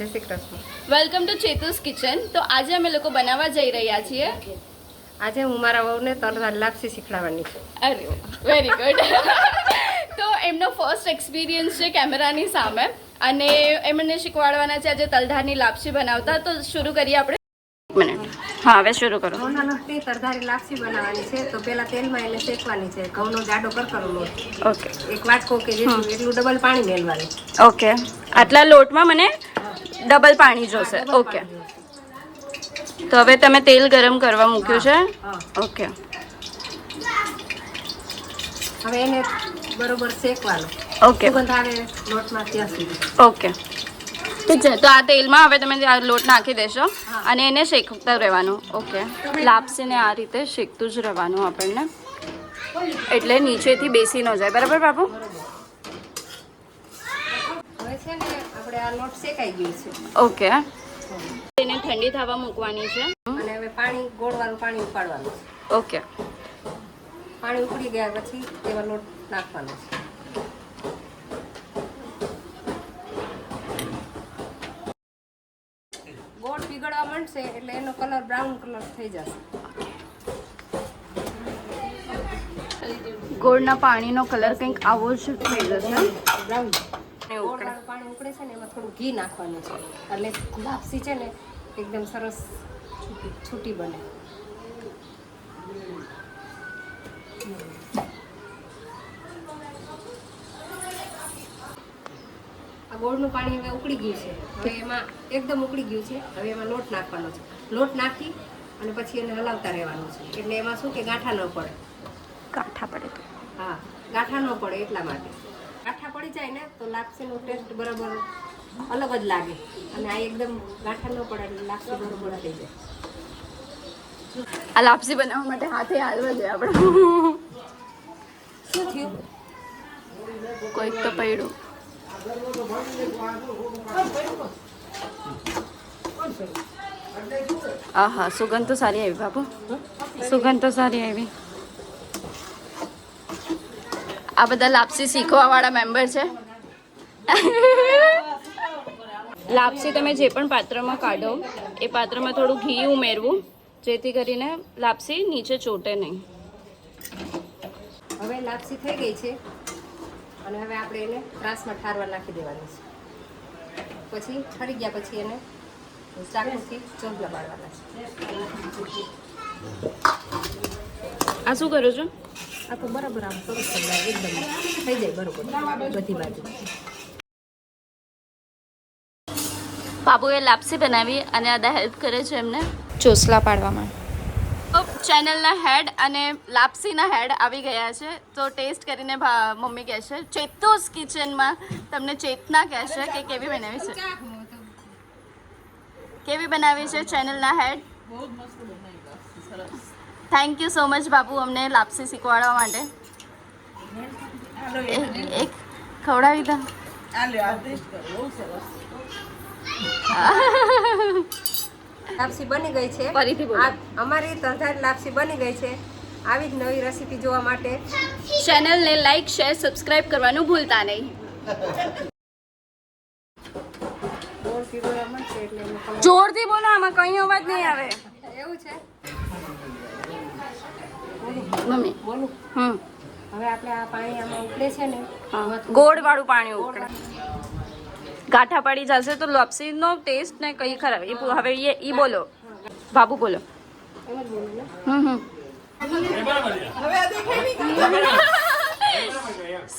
Jai Shri Krishna. Welcome to Chetu's kitchen તો આજે અમે લોકો બનાવવા જઈ રહ્યા છીએ. આજે હું મારા વહુને તરતા લાપસી શીખડાવવાની છું. અરે વેરી ગુડ તો એમનો ફર્સ્ટ એક્સપિરિયન્સ છે કેમેરાની સામે. અને એમને શીખવાડવાના છે આજે તલધારની લાપસી બનાવતા. તો શરૂ કરીએ આપણે. મિનિટ. હા હવે શરૂ કરો. તરધારી લાપસી બનાવવાની છે. તો પહેલા તેલમાં એને શેકવાની છે. ઘઉંનો જાડો કરકરો લોટ. ઓકે. એક વાટકો કે જેટલું એટલું ડબલ પાણી મેળવાનું ઓકે. આટલા લોટમાં મને ડબલ પાણી જોશે. ઓકે. તો હવે તમે તેલ ગરમ કરવા મૂક્યું છે? ઓકે. હવે એને બરોબર શેકવાનું. ઓકે. લોટમાં ત્યાં સુધી? ઓકે. ઠીક છે. તો આ તેલમાં હવે તમે આ લોટ નાખી દેશો અને એને શેકતા રહેવાનું. ઓકે. લાપસીને આ રીતે શેકતું જ રહેવાનું આપણને. એટલે નીચેથી બેસી ન જાય. બરાબર બાપુ? છે ને આપણે આ લોટ શેકાઈ ગયું છે. ઓકે. એને ઠંડી થવા મૂકવાની છે. અને હવે પાણી ગોળવાળું પાણી ઉપાડવાનું છે. ઓકે. પાણી ઉકળી ગયા પછી એવા લોટ નાખવાનો છે. ગોળ પીગળવા માંડશે એટલે એનો કલર બ્રાઉન કલર થઈ જશે. ગોળના પાણીનો કલર કંઈક આવો જ થઈ જશે. બ્રાઉન. પાણી ઉકળે છે ને એમાં થોડું ઘી નાખવાનું છે. એટલે લાપસી છે ને એકદમ સરસ છૂટી છૂટી બને. આ ગોળનું પાણી હવે ઉકળી ગયું છે. હવે એમાં એકદમ ઉકળી ગયું છે. હવે એમાં લોટ નાખવાનો છે. લોટ નાખી અને પછી એને હલાવતા રહેવાનું છે. એટલે એમાં શું કે ગાંઠા ન પડે. ગાંઠા પડે હા ગાંઠા ન પડે એટલા માટે. ગાંઠા પડી જાય ને તો લાપસીનો ટેસ્ટ બરાબર અલગ જ લાગે. અને આ એકદમ ગાંઠા ન પડે એટલે લાપસી બરોબર થઈ જાય. આ લાપસી બનાવવા માટે હાથે હાલવા જોઈએ આપણે. શું થયું? કોઈક તો પડ્યું. આહા સુગંધ તો સારી આવી બાપુ. સુગંધ તો સારી આવી. આ બધા લાપસી શીખવા વાળા મેમ્બર છે. લાપસી તમે જે પણ પાત્રમાં કાઢો એ પાત્રમાં થોડું ઘી ઉમેરવું જેથી કરીને લાપસી નીચે ચોટે નહીં. હવે લાપસી થઈ ગઈ છે. અને હવે આપણે એને ત્રાસમાં ઠારવા નાખી દેવાની છે. પછી ઠરી ગયા પછી એને ચાકુથી ચોંપ લગાડવાના છે. આ શું કરો છો? આ તો બરાબર આમ સરસ એકદમ થઈ જાય બરોબર બધી બાજુ. બાબુએ લાપસી બનાવી અને અદા હેલ્પ કરે છે એમને. ચોસલા પાડવામાં. ચેનલના હેડ અને લાપસીના હેડ આવી ગયા છે તો ટેસ્ટ કરીને મમ્મી કહે છે ચેતુસ કિચનમાં તમને ચેતના કહે છે કે કેવી બનાવી છે? કેવી બનાવી છે ચેનલના head? Thank you so much બાપુ અમને લાપસી શીખવાડવા માટે. એક ખવડાવી દો. લાપસી બની ગઈ છે. આ અમારી તરધારી લાપસી બની ગઈ છે. આવી જ નવી રેસીપી જોવા માટે. ચેનલને લાઈક શેર સબસ્ક્રાઇબ કરવાનું ભૂલતા નહીં. જોરથી બોલો આમાં કઈ અવાજ નહીં આવે. એવું છે? મમ્મી. બોલું. હમ. હવે આપણે આ પાણી આમાં ઉકળે છે ને ગોળ વાળું પાણી ઉકળે. ગાંઠા પડી જશે તો લાપસીનો ટેસ્ટ ને કઈ ખરાબ. એ હવે એ ઈ બોલો. બાબુ બોલો. હમ હમ.